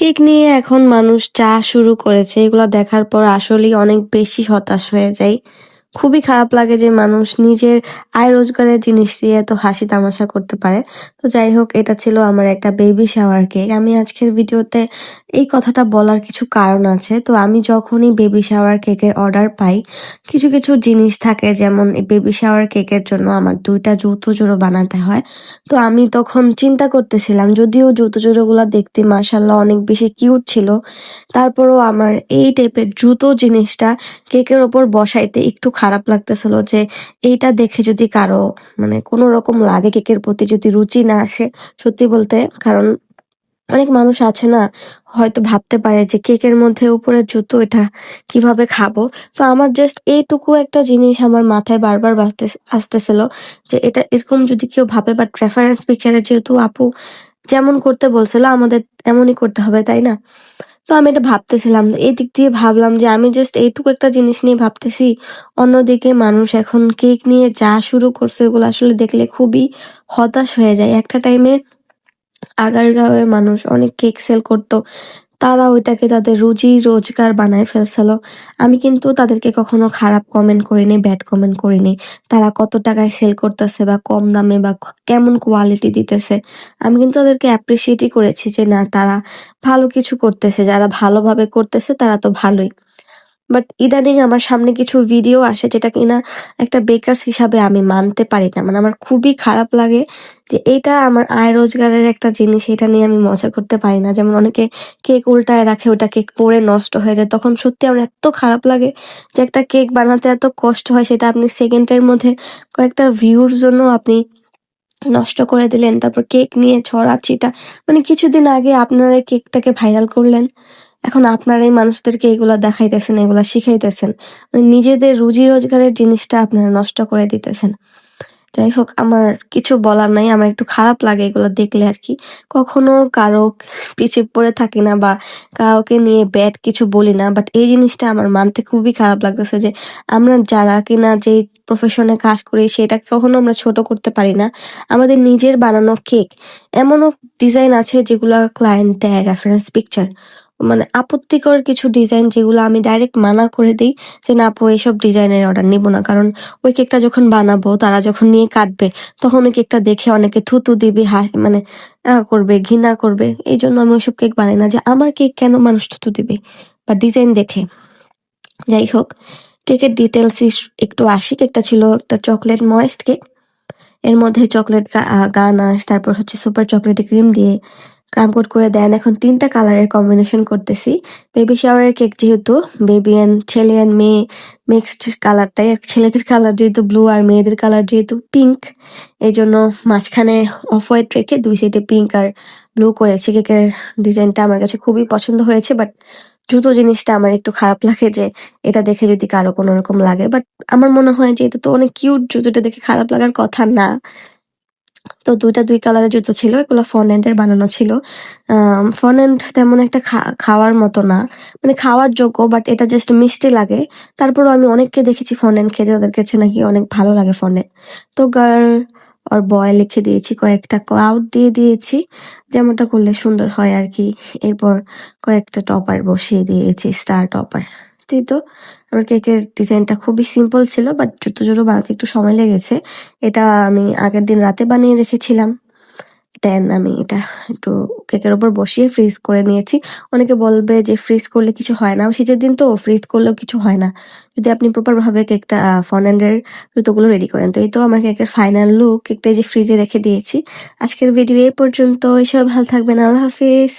Cake নিয়ে এখন মানুষ চা শুরু করেছে এগুলো দেখার পর আসলেই অনেক বেশি হতাশ হয়ে যায় খুবই খারাপ লাগে যে মানুষ নিজের আয় রোজগারের জিনিস দিয়ে এত হাসি তামাশা করতে পারে। তো যাই হোক, এটা ছিল আমার একটা বেবি শাওয়ার কেক। আমি আজকের ভিডিওতে এই কথাটা বলার কিছু কারণ আছে। তো আমি যখনই বেবি শাওয়ার কেকের অর্ডার পাই, কিছু কিছু জিনিস থাকে, যেমন বেবি শাওয়ার কেকের জন্য আমার দুইটা যৌথ জোড়ো বানাতে হয়। তো আমি তখন চিন্তা করতেছিলাম, যদিও জুতো জোড়োগুলো দেখতে মাসাল্লাহ অনেক বেশি কিউট ছিল, তারপরও আমার এই টাইপের জুতো জিনিসটা কেকের ওপর বসাইতে একটু খারাপ লাগতেছিল যে এইটা দেখে যদি কারও মানে কোনো রকম লাগে কেকের প্রতি যদি রুচি না আসে, সত্যি বলতে, কারণ অনেক মানুষ আছে না, হয়তো ভাবতে পারে যে কেকের মধ্যে উপরে জুতো এটা কীভাবে খাব। তো আমার জাস্ট এইটুকু একটা জিনিস আমার মাথায় বারবার বাজতে, আসতেছিল যে এটা এরকম যদি কেউ ভাবে বাট প্রেফারেন্স পিকচারে যেহেতু আপু যেমন করতে বলছিল, আমাদের এমনই করতে হবে, তাই না? তো আমি এটা ভাবতেছিলাম এই দিক দিয়ে ভাবলাম যে আমি জাস্ট এইটুকু একটা জিনিস নিয়ে ভাবতেছি, অন্যদিকে মানুষ এখন কেক নিয়ে যা শুরু করছে, ওগুলো আসলে দেখলে খুবই হতাশ হয়ে যায়। একটা টাইমে আগারগাঁওয়ে মানুষ অনেক কেক সেল করতো। তারা ওইটাকে তাদের রুজি রোজগার বানায় ফেলছিল। আমি কিন্তু তাদেরকে কখনো খারাপ কমেন্ট করিনি ব্যাড কমেন্ট করিনি। তারা কত টাকায় সেল করতেছে বা কম দামে বা কেমন কোয়ালিটি দিতেছে। আমি কিন্তু তাদেরকে অ্যাপ্রিসিয়েটই করেছি যে না, তারা ভালো কিছু করতেছে। যারা ভালোভাবে করতেছে, তারা তো ভালোই। বাট ইদানিং আমার সামনে কিছু ভিডিও আসে যেটা কিনা একটা বেকারস হিসাবে আমি মানতে পারি না। মানে আমার খুবই খারাপ লাগে যে এটা আমার আয় রোজগারের একটা জিনিস, এটা নিয়ে আমি মজা করতে পারি না। যেমন অনেকে কেক উল্টায় রাখে, ওটা কেক পরে নষ্ট হয়ে যায়। তখন সত্যি আমার এত খারাপ লাগে যে একটা কেক বানাতে এত কষ্ট হয়, সেটা আপনি সেকেন্ডের মধ্যে কয়েকটা ভিউর জন্য আপনি নষ্ট করে দিলেন। তারপর কেক নিয়ে ছড়াচ্ছিটা মানে কিছুদিন আগে আপনারা কেকটাকে ভাইরাল করলেন। এখন আপনারা এই মানুষদেরকে এগুলা দেখাইতেছেন, এগুলা শিখাইতেছেন। মানে নিজেদের রুজি রোজগারের জিনিসটা আপনারা নষ্ট করে দিতেছেন। যাই হোক, আমার কিছু বলার নাই, আমার একটু খারাপ লাগে এগুলো দেখলে আর কি। কখনো কারও পিছিয়ে পড়ে থাকি না বা কাউকে নিয়ে ব্যাড কিছু বলি না বাট এই জিনিসটা আমার মানতে খুবই খারাপ লাগতেছে যে আমরা যারা কিনা যে প্রফেশনে কাজ করি সেটা কখনো আমরা ছোট করতে পারি না। আমাদের নিজের বানানো কেক এমনও ডিজাইন আছে যেগুলা ক্লায়েন্ট দেয় রেফারেন্স পিকচার মানে আপত্তিকর কিছু ডিজাইন যেগুলো আমি ডাইরেক্ট মানা করে দিই যে না, আপু, এইসব ডিজাইনের অর্ডার নিব না। কারণ ওই কেকটা যখন বানাবো, তারা যখন নিয়ে কাটবে, তখন ওই কেকটা দেখে অনেকে থুতু দিবে, হা মানে করবে, ঘৃণা করবে। এই জন্য আমি ওইসব কেক বানাই না যে আমার কেক কেন মানুষ থুতু দিবে বা ডিজাইন দেখে। যাই হোক কেকের ডিটেলস একটু আসি। কেকটা ছিল একটা চকলেট ময়েস্ট কেক এর মধ্যে চকলেট গানাশ তারপর হচ্ছে সুপার চকলেট ক্রিম দিয়ে ক্রাম কোট করে দেন। এখন তিনটা কালারের কম্বিনেশন করতেছি। বেবি শাওয়ারের কেক যেহেতু বেবি অ্যান্ড ছেলে অ্যান্ড মেয়ে মিক্সড কালারটাই। আর ছেলেদের কালার যেহেতু ব্লু আর মেয়েদের কালার যেহেতু পিঙ্ক এই জন্য মাঝখানে অফ হোয়াইট রেখে দুই সাইডে পিঙ্ক আর ব্লু করেছি। কেকের ডিজাইনটা আমার কাছে খুবই পছন্দ হয়েছে বাট জুতো জিনিসটা আমার একটু খারাপ লাগে যে এটা দেখে যদি কারও কোনো রকম লাগে। বাট আমার মনে হয় যে এটা তো অনেক কিউট জুতোটা দেখে খারাপ লাগার কথা না। তো দুইটা দুই কালারের জুতো ছিল, এগুলো ফনেন্টের বানানো ছিল। ফনেন্ট তেমন একটা খাওয়ার মতো না। মানে খাওয়ার যোগ্য বাট এটা জাস্ট মিষ্টি লাগে। তারপরও আমি অনেককে দেখেছি ফনেন্ট খেতে, তাদের কাছে নাকি অনেক ভালো লাগে ফনেন্ট তো গার্ল আর বয় লিখে দিয়েছি, কয়েকটা ক্লাউড দিয়ে দিয়েছি, যেমনটা করলে সুন্দর হয় আর কি। এরপর কয়েকটা টপার বসিয়ে দিয়েছি স্টার টপার সত্যিই তো। আমার কেকের ডিজাইনটা খুবই সিম্পল ছিল বাট জুতো জোড়ো বানাতে একটু সময় লেগেছে। এটা আমি আগের দিন রাতে বানিয়ে রেখেছিলাম। দেন আমি এটা একটু কেকের ওপর বসিয়ে ফ্রিজ করে নিয়েছি। অনেকে বলবে যে ফ্রিজ করলে কিছু হয় না। শীতের দিন তো ফ্রিজ করলেও কিছু হয় না। যদি আপনি প্রপার ভাবে কেকটা ফনেন্ডের জুতোগুলো রেডি করেন। তো এই তো আমার কেকের ফাইনাল লুক কেকটা যে ফ্রিজে রেখে দিয়েছি। আজকের ভিডিও এই পর্যন্ত এসব ভালো থাকবেন। আল্লাহ হাফিজ।